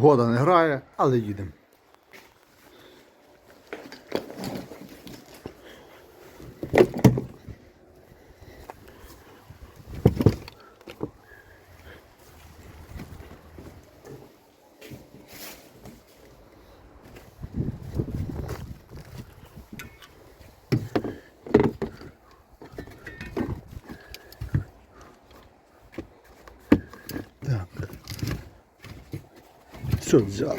Погода не грає, але їдемо. Все взяли.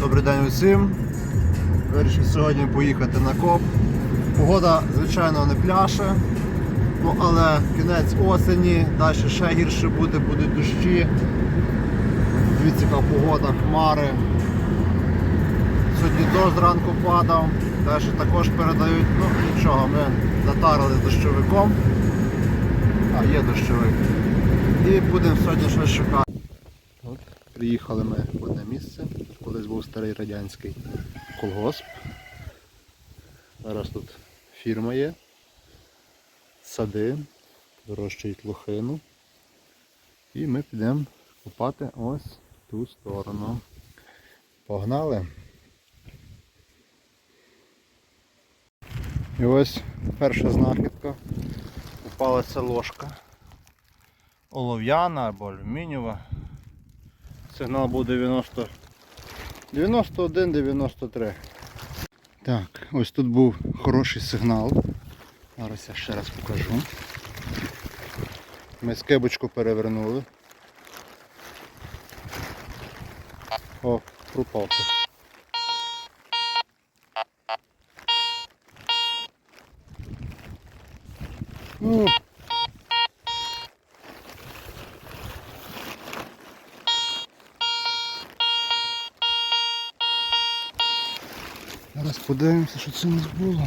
Добрий день усім. Вирішив сьогодні поїхати на коп. Погода, звичайно, не пляше. Ну, але кінець осені, далі ще гірше буде, будуть дощі. Дивіться, яка погода, хмари. Сьогодні дощ зранку падав, теж також передають, ну нічого, ми затарили дощовиком. А, є дощовик. І будемо сьогодні щось шукати. От, приїхали ми в одне місце, тут колись був старий радянський колгосп. Зараз тут фірма є, сади, вирощують лохину. І ми підемо купати ось ту сторону. Погнали. І ось перша знахідка. Попалася ложка. Олов'яна або алюмінієва. Сигнал був 90 91-93. Так, ось тут був хороший сигнал. Зараз я ще раз покажу. Ми скибочку перевернули. О, пропав. Ну. Зараз подивимося, що це у нас було.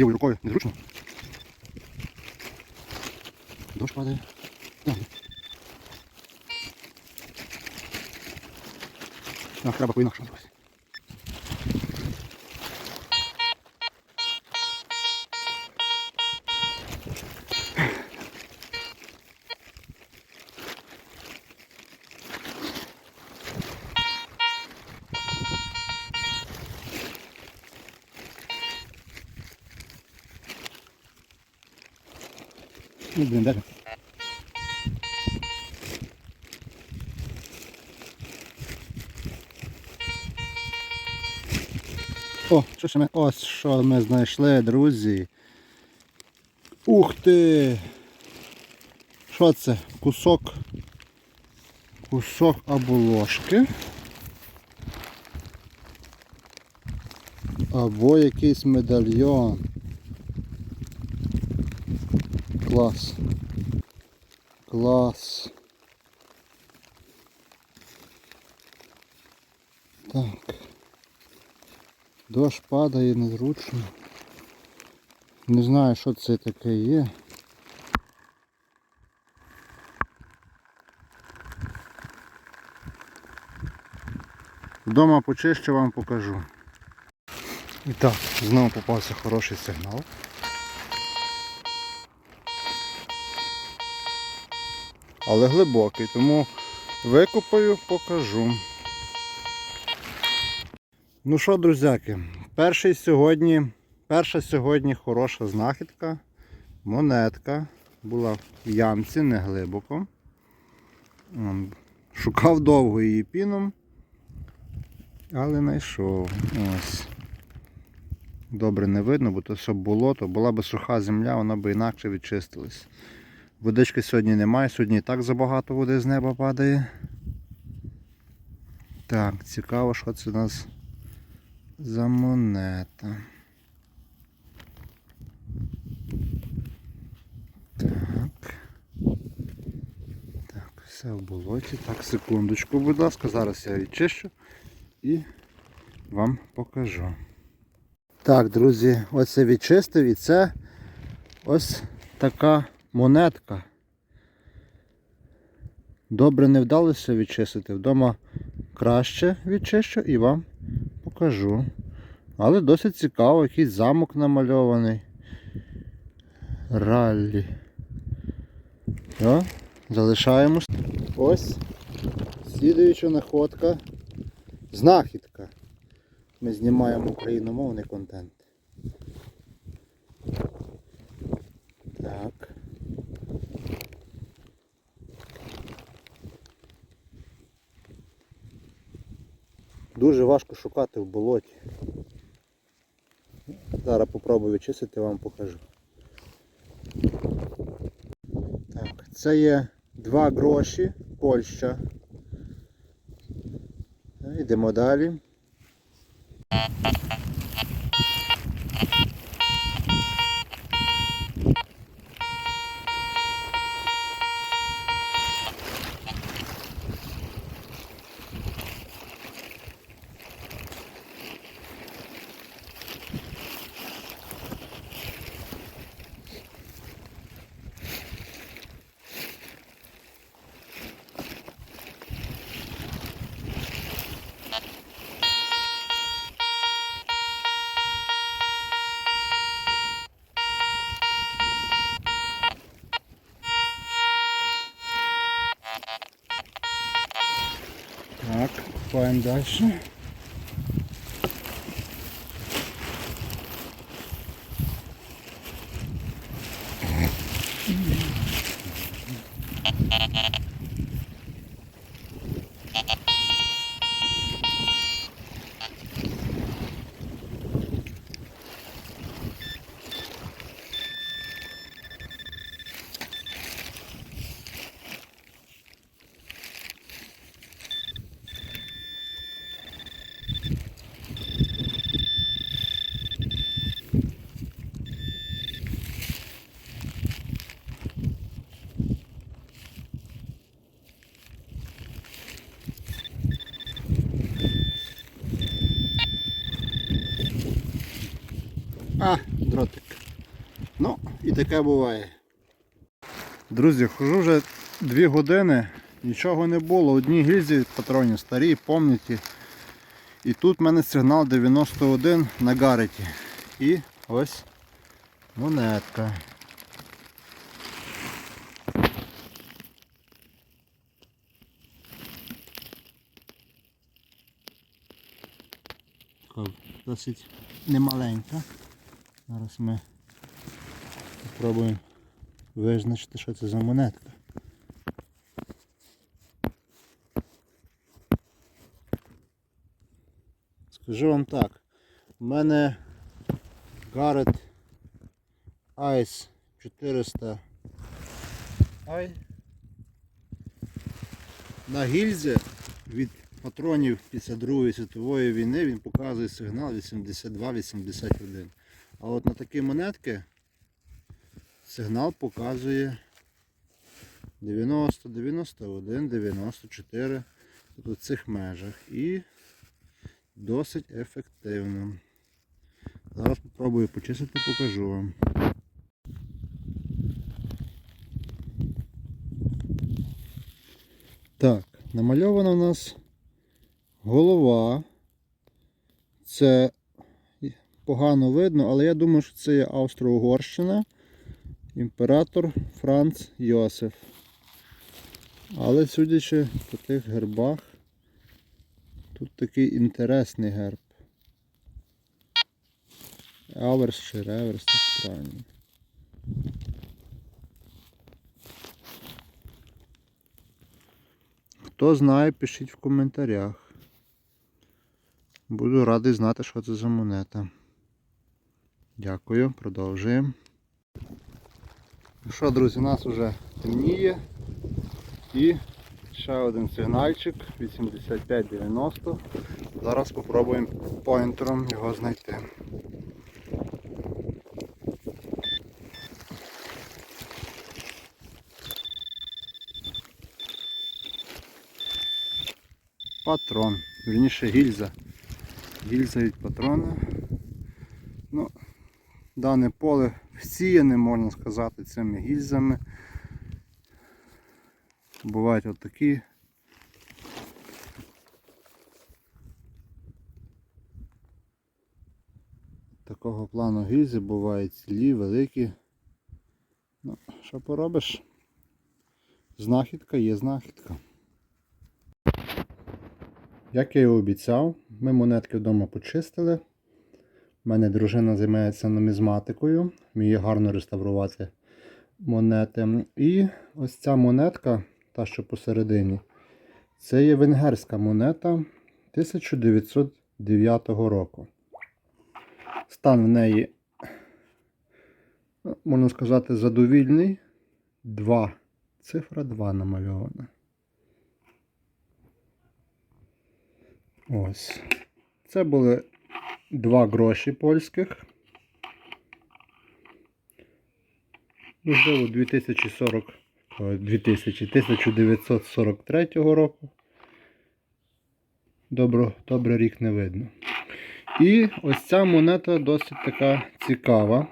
Лівою рукою незручно. Дощ падає. Так. Так, треба зробити. Ну, блин, даже. О, що ж ми? Ось що ми знайшли, друзі. Ух ти! Що це? Кусок. Кусок або ложки. Або якийсь медальйон. Клас. Клас. Так. Дощ падає незручно. Не знаю, що це таке є. Вдома почищу вам покажу. І так, знову попався хороший сигнал. Але глибокий, тому викопаю, покажу. Ну що, друзяки, перший сьогодні, перша сьогодні хороша знахідка. Монетка. Була в ямці, не глибоко. Шукав довго її піном, але знайшов. Добре не видно, бо то все болото. Була би суха земля, вона би інакше відчистилась. Водички сьогодні немає, сьогодні і так забагато води з неба падає. Так, цікаво, що це у нас за монета. Так. Так, все в болоті. Так, секундочку, будь ласка, зараз я відчищу і вам покажу. Так, друзі, оце відчистив і це ось така монетка. Добре не вдалося відчистити. Вдома краще відчищу і вам покажу. Але досить цікаво, якийсь замок намальований. Раллі. Все, залишаємось. Ось слідуюча находка. Знахідка. Ми знімаємо україномовний контент. Так. Дуже важко шукати в болоті. Зараз попробую вичистити, вам покажу. Так, це є два гроші, Польща. Йдемо далі. Так, копаємо далі. А, дротик. Ну, і таке буває. Друзі, хожу вже дві години, нічого не було. Одні гільзі патронів старі, помніті. І тут в мене сигнал 91 на гареті. І ось монетка. Досить немаленька. Зараз ми спробуємо визначити, що це за монетка. Скажу вам так, у мене Garrett Ice 400 i на гільзі від патронів після Другої світової війни він показує сигнал 82-81. А от на такі монетки сигнал показує 90, 91, 94 тут у цих межах і досить ефективно. Зараз спробую почистити, покажу вам. Так, намальована у нас голова. Це погано видно, але я думаю, що це є Австро-Угорщина. Імператор Франц Йосиф. Але судячи по тих гербах, тут такий інтересний герб. Аверс чи реверс, так правильно. Хто знає, пишіть в коментарях. Буду радий знати, що це за монета. Дякую, продовжуємо. Ну що, друзі, у нас вже темніє. І ще один сигнальчик 8590. Зараз спробуємо поінтером його знайти. патрон. Вірніше гільза. Гільза від патрона. Ну, дане поле всіяне, можна сказати, цими гільзами. Бувають отакі. Такого плану гільзи бувають цілі, великі. Ну, що поробиш? Знахідка є знахідка. Як я і обіцяв, ми монетки вдома почистили. У мене дружина займається нумізматикою, вміє гарно реставрувати монети. І ось ця монетка, та що посередині, це є венгерська монета 1909 року. Стан в неї, ну, можна сказати, задовільний. 2. Цифра 2 намальована. Ось. Це були два гроші польських. Можливо, 2040, 2000, 1943 року. Добро, добре рік не видно. І ось ця монета досить така цікава.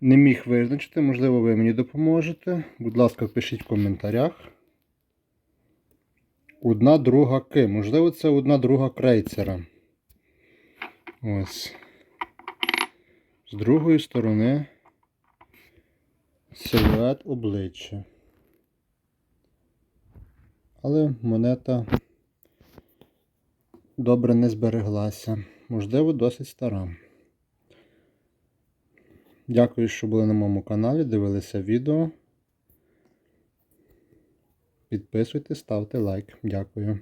Не міг визначити, можливо, ви мені допоможете. Будь ласка, пишіть в коментарях. Одна друга К. Можливо, це одна друга крейцера. Ось. З другої сторони силует обличчя. Але монета добре не збереглася. Можливо, досить стара. Дякую, що були на моєму каналі, дивилися відео. Підписуйтесь, ставте лайк. Дякую.